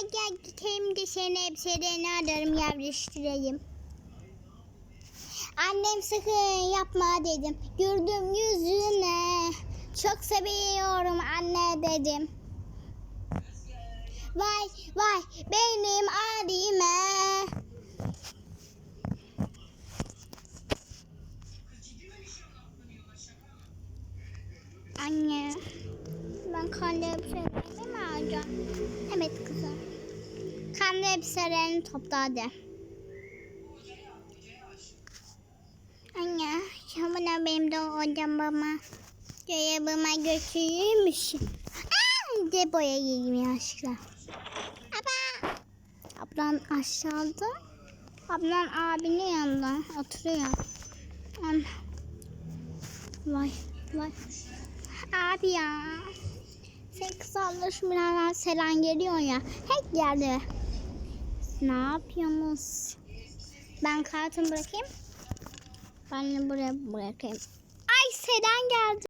gel gel gideyim de seni hepsini ararım yerleştireyim. Annem sakın yapma dedim. Gördüm yüzüne. Çok seviyorum anne dedim. Vay vay benim adime. Anne. Ben kanlı elbiselerini Kanlı elbiselerini topla. Anne, sen bana benim de odamıma, dolabıma götürür müsün? Aa, de boya yiyeyim yaşlı. Aba. Ablan aşağıda. Ablan abinin yanında oturuyor. An. Vay vay. Abi ya. Sen kısallaşım birazdan Selen geliyor ya. Hep geldi. Ne yapıyorsunuz? Ben kartımı bırakayım. Ben de buraya bırakayım. Ay Selen geldi.